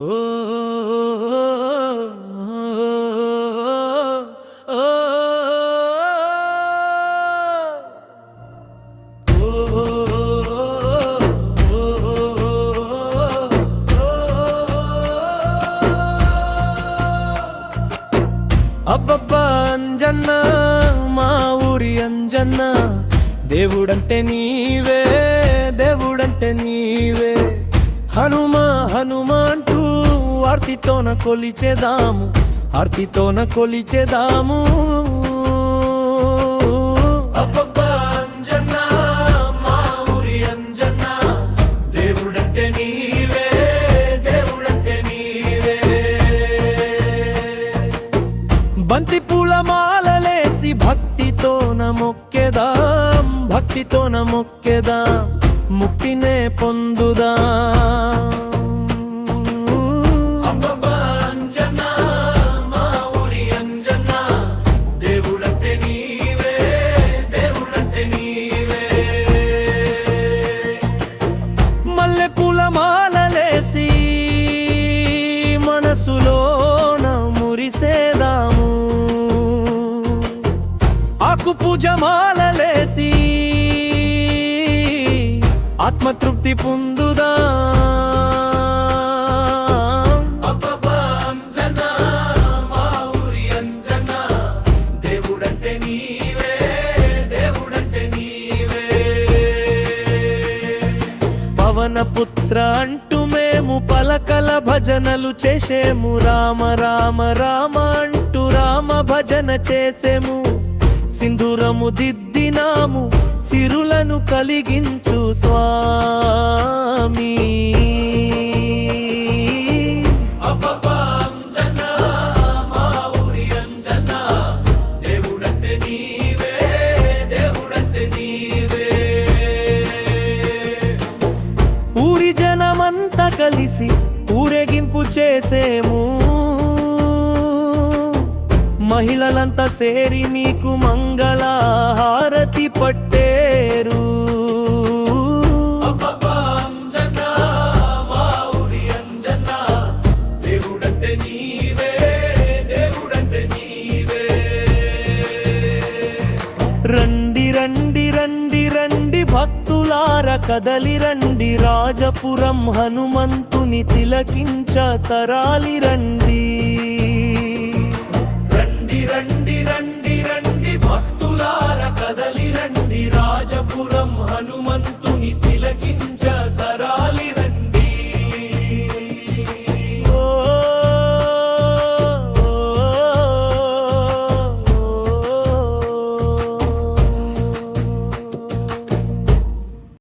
అబ్బబ్బా అంజన్న మా ఊరి అంజన్న దేవుడంటే నీవే దేవుడంటే నీవే హనుమా హనుమా అంటూ ఆర్తితోన కొలిచేదాము ఆర్తితోన కొలిచేదాము. బంతి పూల మాలలేసి భక్తితోన మొక్కెదాం భక్తితోన మొక్కెదాం ముక్తినే పొందుదాం. నాకు పూజమాలలేసి ఆత్మతృప్తి పొందుదా. పవన పుత్ర అంటూ మేము పలకల భజనలు చేసేము. రామ రామ రామ అంటూ రామ భజన చేసేము. సింధూరము దిద్దినాము సిరులను కలిగించు స్వామి. ఊరి జనమంతా కలిసి ఊరేగింపు చేసేము. మహిళలంతా సేరి పట్టేరు. దేవుడంటే నీవే దేవుడంటే నీవే. రండి రండి రండి రండి భక్తులార కదలి రండి రాజపురం హనుమంతుని తిలకించ తరాలి రండి.